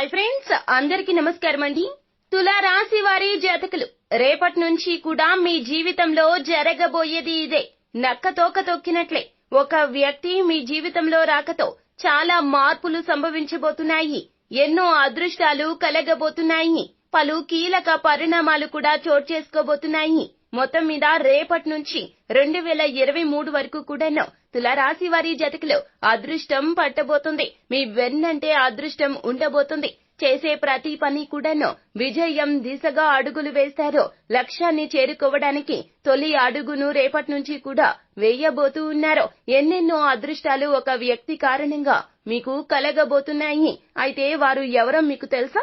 Hi friends అందరికీ నమస్కారం అండి. తులారాశి వారి జాతకులు రేపటి నుంచి కూడా మీ జీవితంలో జరగబోయేది ఇదే. నక్క తోక తొక్కినట్లే ఒక వ్యక్తి మీ జీవితంలో రాకతో చాలా మార్పులు సంభవించబోతున్నాయి. ఎన్నో అదృష్టాలు కలగబోతున్నాయి. పలు కీలక పరిణామాలు కూడా చోటు చేసుకోబోతున్నాయి. మొత్తం మీద రేపటి నుంచి రెండు వేల ఇరవై మూడు వరకు కూడాను తులారాశి వారి జతకులు అదృష్టం పట్టబోతుంది. మీ వెన్నంటే అదృష్టం ఉండబోతుంది. చేసే ప్రతి పని కూడాను విజయం దిశగా అడుగులు వేస్తారు. లక్ష్యాన్ని చేరుకోవడానికి తొలి అడుగును రేపటి నుంచి కూడా వేయబోతూ ఉన్నారు. ఎన్నెన్నో అదృష్టాలు ఒక వ్యక్తి కారణంగా మీకు కలగబోతున్నాయి. అయితే వారు ఎవరో మీకు తెలుసా?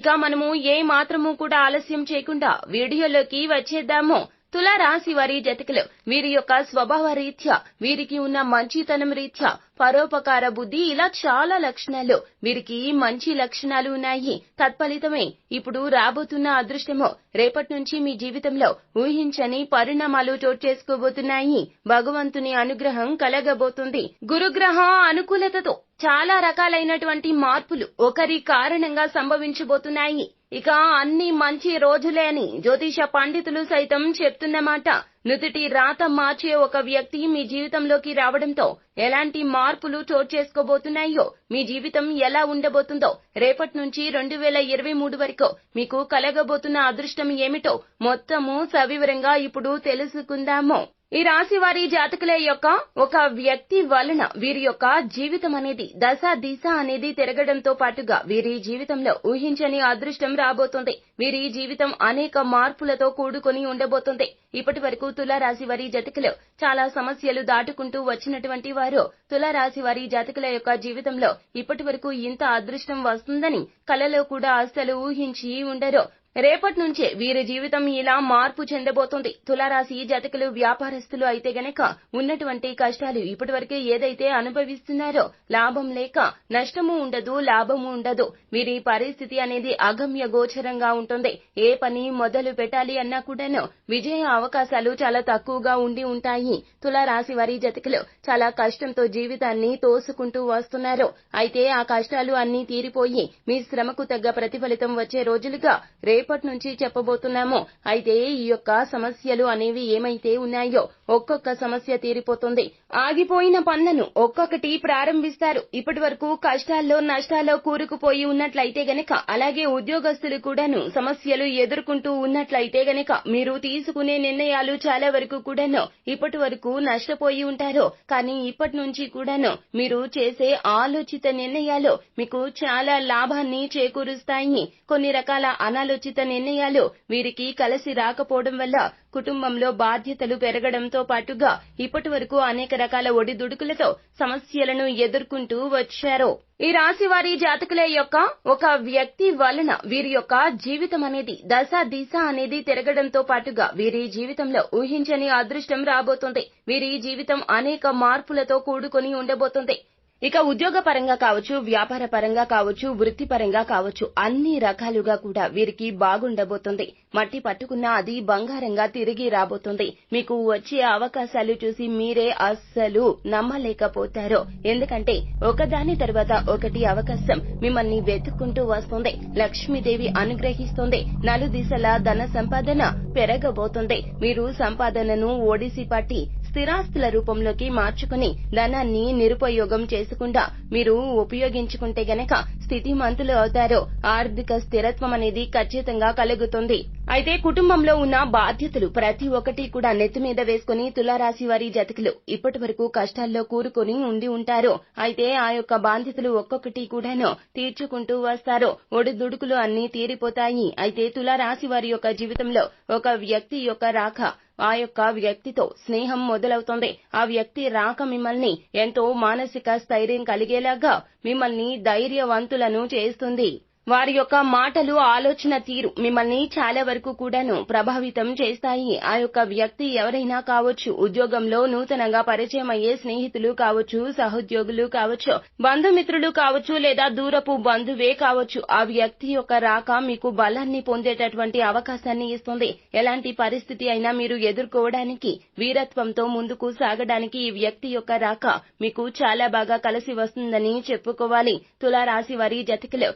ఇక మనము ఏ మాత్రము కూడా ఆలస్యం చేయకుండా వీడియోలోకి వచ్చేద్దాము. తులా రాశి వారి జతకులు వీరి యొక్క స్వభావ రీత్యా వీరికి ఉన్న మంచితనం రీత్యా పరోపకార బుద్ధి ఇలా చాలా లక్షణాలు. వీరికి మంచి లక్షణాలు ఉన్నాయి. తత్ఫలితమే ఇప్పుడు రాబోతున్న అదృష్టము. రేపటి నుంచి మీ జీవితంలో ఊహించని పరిణామాలు చోటు చేసుకోబోతున్నాయి. భగవంతుని అనుగ్రహం కలగబోతుంది. గురుగ్రహ అనుకూలతతో చాలా రకాలైనటువంటి మార్పులు ఒకరి కారణంగా సంభవించబోతున్నాయి. ఇక అన్ని మంచి రోజులే అని జ్యోతిష పండితులు సైతం చెప్తున్నమాట. నుదుటి రాత మార్చే ఒక వ్యక్తి మీ జీవితంలోకి రావడంతో ఎలాంటి మార్పులు చోటు చేసుకోబోతున్నాయో మీ జీవితం ఎలా ఉండబోతుందో రేపటి నుంచి రెండు వేల ఇరవై మూడు వరకు మీకు కలగబోతున్న అదృష్టం ఏమిటో మొత్తము సవివరంగా ఇప్పుడు తెలుసుకుందాము. ఈ రాశి వారి జాతకుల యొక్క ఒక వ్యక్తి వలన వీరి యొక్క జీవితం అనేది దశ దిశ అనేది తిరగడంతో పాటుగా వీరి జీవితంలో ఊహించని అదృష్టం రాబోతుంది. వీరి జీవితం అనేక మార్పులతో కూడుకొని ఉండబోతుంది. ఇప్పటి వరకు తులారాశి వారి జతకులు చాలా సమస్యలు దాటుకుంటూ వచ్చినటువంటి వారు తులారాశి వారి జాతకుల యొక్క జీవితంలో ఇప్పటి వరకు ఇంత అదృష్టం వస్తుందని కలలో కూడా అస్సలు ఊహించి ఉండరు. రేపటి నుంచే వీరి జీవితం ఇలా మార్పు చెందబోతుంది. తులారాశి జాతకులు వ్యాపారస్తులు అయితే గనక ఉన్నటువంటి కష్టాలు ఇప్పటివరకే ఏదైతే అనుభవిస్తున్నారో లాభం లేక నష్టము ఉండదు లాభము ఉండదు. వీరి పరిస్థితి అనేది అగమ్య గోచరంగా ఉంటుంది. ఏ పని మొదలు పెట్టాలి అన్నా కూడాను విజయ అవకాశాలు చాలా తక్కువగా ఉండి ఉంటాయి. తులారాశి వారి జతకులు చాలా కష్టంతో జీవితాన్ని తోసుకుంటూ వస్తున్నారు. అయితే ఆ కష్టాలు అన్ని తీరిపోయి మీ శ్రమకు తగ్గ ప్రతిఫలితం వచ్చే రోజులుగా రేపటి నుంచి చెప్పబోతున్నాము. అయితే ఈ యొక్క సమస్యలు అనేవి ఏమైతే ఉన్నాయో ఒక్కొక్క సమస్య తీరిపోతుంది. ఆగిపోయిన పనులను ఒక్కొక్కటి ప్రారంభిస్తారు. ఇప్పటి వరకు కష్టాల్లో నష్టాల్లో కూరుకుపోయి ఉన్నట్లయితే గనక అలాగే ఉద్యోగస్తులు కూడాను సమస్యలు ఎదుర్కొంటూ ఉన్నట్లయితే గనక మీరు తీసుకునే నిర్ణయాలు చాలా వరకు కూడాను ఇప్పటి వరకు నష్టపోయి ఉంటారు. కానీ ఇప్పటి నుంచి కూడాను మీరు చేసే ఆలోచిత నిర్ణయాలు మీకు చాలా లాభాన్ని చేకూరుస్తాయి. కొన్ని రకాల అనాలోచిత నిర్ణయాలు. వీరికి కలిసి రాకపోవడం వల్ల కుటుంబంలో బాధ్యతలు పెరగడంతో పాటుగా ఇప్పటి వరకు అనేక రకాల ఒడిదుడుకులతో సమస్యలను ఎదుర్కొంటూ వచ్చారు. ఈ రాశి వారి జాతకుల యొక్క ఒక వ్యక్తి వలన వీరి యొక్క జీవితం అనేది దశ దిశ అనేది తిరగడంతో పాటుగా వీరి జీవితంలో ఊహించని అదృష్టం రాబోతుంది. వీరి జీవితం అనేక మార్పులతో కూడుకొని ఉండబోతుంది. ఇక ఉద్యోగ పరంగా కావచ్చు వ్యాపార పరంగా కావచ్చు వృత్తిపరంగా కావచ్చు అన్ని రకాలుగా కూడా వీరికి బాగుండబోతుంది. మట్టి పట్టుకున్నా అది బంగారంగా తిరిగి రాబోతుంది. మీకు వచ్చే అవకాశాలు చూసి మీరే అస్సలు నమ్మలేకపోతారు. ఎందుకంటే ఒకదాని తర్వాత ఒకటి అవకాశం మిమ్మల్ని వెతుక్కుంటూ వస్తుంది. లక్ష్మీదేవి అనుగ్రహిస్తుంది. నలు దిశల ధన సంపాదన పెరగబోతుంది. మీరు సంపాదనను ఓడిసి పట్టి స్థిరాస్తుల రూపంలోకి మార్చుకుని ధనాన్ని నిరుపయోగం చేసుకుండా మీరు ఉపయోగించుకుంటే గనక స్థితిమంతులు అవుతారు. ఆర్థిక స్థిరత్వం అనేది ఖచ్చితంగా కలుగుతుంది. అయితే కుటుంబంలో ఉన్న బాధ్యతలు ప్రతి ఒక్కటి కూడా నెత్తి మీద వేసుకుని తులారాశి వారి జతకులు ఇప్పటి వరకు కష్టాల్లో కూరుకొని ఉండి ఉంటారు. అయితే ఆ యొక్క బాధ్యతలు ఒక్కొక్కటి కూడాను తీర్చుకుంటూ వస్తారు. ఒడిదుడుకులు అన్ని తీరిపోతాయి. అయితే తులారాశి వారి యొక్క జీవితంలో ఒక వ్యక్తి యొక్క రాక ఆ యొక్క వ్యక్తితో స్నేహం మొదలవుతుంది. ఆ వ్యక్తి రాక మిమ్మల్ని ఎంతో మానసిక స్థైర్యం కలిగేలాగా మిమ్మల్ని ధైర్యవంతులను చేస్తుంది. వారి యొక్క మాటలు ఆలోచన తీరు మిమ్మల్ని చాలా వరకు కూడాను ప్రభావితం చేస్తాయి. ఆ యొక్క వ్యక్తి ఎవరైనా కావచ్చు ఉద్యోగంలో నూతనంగా పరిచయం అయ్యే స్నేహితులు కావచ్చు సహోద్యోగులు కావచ్చు బంధుమిత్రులు కావచ్చు లేదా దూరపు బంధువే కావచ్చు ఆ వ్యక్తి యొక్క రాక మీకు బలాన్ని పొందేటటువంటి అవకాశాన్ని ఇస్తుంది. ఎలాంటి పరిస్థితి అయినా మీరు ఎదుర్కోవడానికి వీరత్వంతో ముందుకు సాగడానికి ఈ వ్యక్తి యొక్క రాక మీకు చాలా బాగా కలిసి వస్తుందని చెప్పుకోవాలి. తులారాశి వారి జతకులు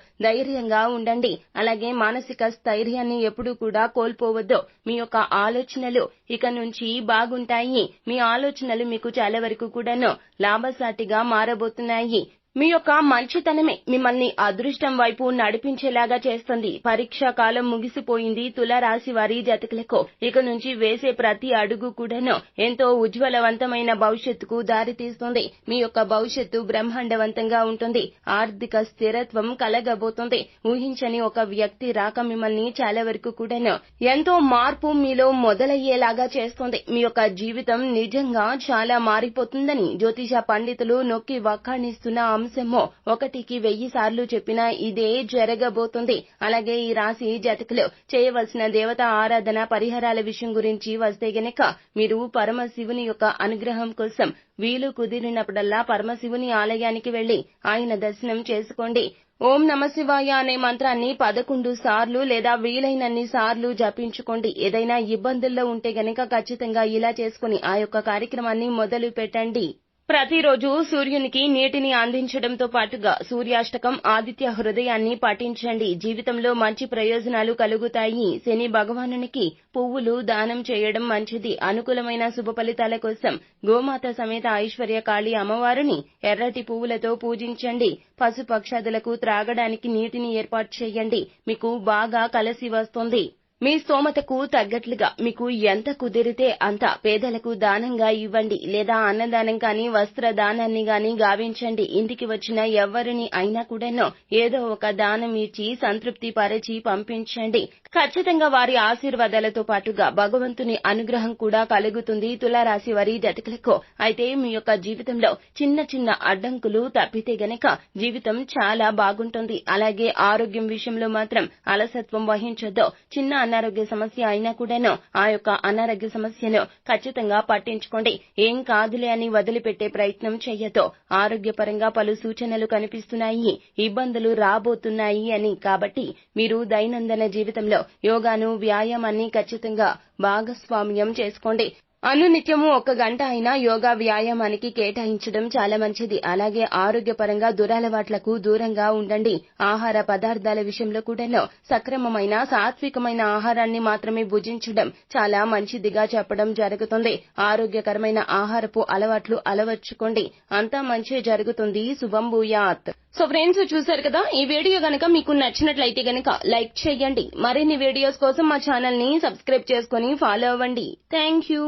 సంతోషంగా ఉండండి. అలాగే మానసిక స్థైర్యాన్ని ఎప్పుడూ కూడా కోల్పోవద్దు. మీ యొక్క ఆలోచనలు ఇక నుంచి బాగుంటాయి. మీ ఆలోచనలు మీకు చాలా వరకు కూడాను లాభసాటిగా మారబోతున్నాయి. మీ యొక్క మంచితనమే మిమ్మల్ని అదృష్టం వైపు నడిపించేలాగా చేస్తుంది. పరీక్షా కాలం ముగిసిపోయింది. తులారాశి వారి జతకులకు ఇక నుంచి వేసే ప్రతి అడుగు కూడాను ఎంతో ఉజ్వలవంతమైన భవిష్యత్తుకు దారితీస్తుంది. మీ యొక్క భవిష్యత్తు బ్రహ్మాండవంతంగా ఉంటుంది. ఆర్థిక స్థిరత్వం కలగబోతుంది. ఊహించని ఒక వ్యక్తి రాక మిమ్మల్ని చాలా వరకు కూడాను ఎంతో మార్పు మీలో మొదలయ్యేలాగా చేస్తుంది. మీ యొక్క జీవితం నిజంగా చాలా మారిపోతుందని జ్యోతిష పండితులు నొక్కి వక్కాణిస్తున్న అంశమో ఒకటికి వెయ్యి సార్లు చెప్పినా ఇదే జరగబోతుంది. అలాగే ఈ రాశి జాతకులు చేయవలసిన దేవత ఆరాధన పరిహారాల విషయం గురించి వస్తే గనక మీరు పరమశివుని యొక్క అనుగ్రహం కోసం వీలు కుదిరినప్పుడల్లా పరమశివుని ఆలయానికి వెళ్ళి ఆయన దర్శనం చేసుకోండి. ఓం నమశివాయ అనే మంత్రాన్ని పదకొండు సార్లు లేదా వీలైనన్ని సార్లు జపించుకోండి. ఏదైనా ఇబ్బందుల్లో ఉంటే గనక ఖచ్చితంగా ఇలా చేసుకుని ఆ యొక్క కార్యక్రమాన్ని మొదలు పెట్టండి ప్రతిరోజు సూర్యునికి నీటిని అందించడంతో పాటుగా సూర్యాష్టకం ఆదిత్య హృదయాన్ని పఠించండి. జీవితంలో మంచి ప్రయోజనాలు కలుగుతాయి. శని భగవానునికి పువ్వులు దానం చేయడం మంచిది. అనుకూలమైన శుభ ఫలితాల కోసం గోమాత సమేత ఐశ్వర్య కాళి అమ్మవారిని ఎర్రటి పువ్వులతో పూజించండి. పశుపక్షాదులకు త్రాగడానికి నీటిని ఏర్పాటు చేయండి. మీకు బాగా కలిసి వస్తుంది. మీ స్తోమతకు తగ్గట్లుగా మీకు ఎంత కుదిరితే అంత పేదలకు దానంగా ఇవ్వండి. లేదా అన్నదానం కానీ వస్త్ర దానాన్ని గాని గావించండి. ఇంటికి వచ్చిన ఎవరిని అయినా కూడాను ఏదో ఒక దానం ఇచ్చి సంతృప్తి పరిచి పంపించండి. ఖచ్చితంగా వారి ఆశీర్వాదాలతో పాటుగా భగవంతుని అనుగ్రహం కూడా కలుగుతుంది. తులారాశి వారి జతకులకు అయితే మీ యొక్క జీవితంలో చిన్న చిన్న అడ్డంకులు తప్పితే గనక జీవితం చాలా బాగుంటుంది. అలాగే ఆరోగ్యం విషయంలో మాత్రం అలసత్వం వహించొద్దు. చిన్న అనారోగ్య సమస్య అయినా కూడాను ఆ యొక్క అనారోగ్య సమస్యను ఖచ్చితంగా పట్టించుకోండి. ఏం కాదులే అని వదిలిపెట్టే ప్రయత్నం చెయ్యతో ఆరోగ్యపరంగా పలు సూచనలు కనిపిస్తున్నాయి. ఇబ్బందులు రాబోతున్నాయి అని. కాబట్టి మీరు దైనందిన జీవితంలో యోగాను వ్యాయామాన్ని ఖచ్చితంగా భాగస్వామ్యం చేసుకోండి. అనునిత్యము ఒక గంట అయినా యోగా వ్యాయామానికి కేటాయించడం చాలా మంచిది. అలాగే ఆరోగ్యపరంగా దురలవాట్లకు దూరంగా ఉండండి. ఆహార పదార్థాల విషయంలో కూడాను సక్రమమైన సాత్వికమైన ఆహారాన్ని మాత్రమే భుజించడం చాలా మంచిదిగా చెప్పడం జరుగుతుంది. ఆరోగ్యకరమైన ఆహారపు అలవాట్లు అలవర్చుకోండి. అంతా మంచి జరుగుతుంది. శుభం భూయాత్. సో ఫ్రెండ్స్ చూసారు కదా? ఈ వీడియో గనక మీకు నచ్చినట్లయితే గనక లైక్ చేయండి. మరిన్ని వీడియోస్ కోసం మా ఛానల్ని సబ్స్క్రైబ్ చేసుకుని ఫాలో అవ్వండి. Thank you.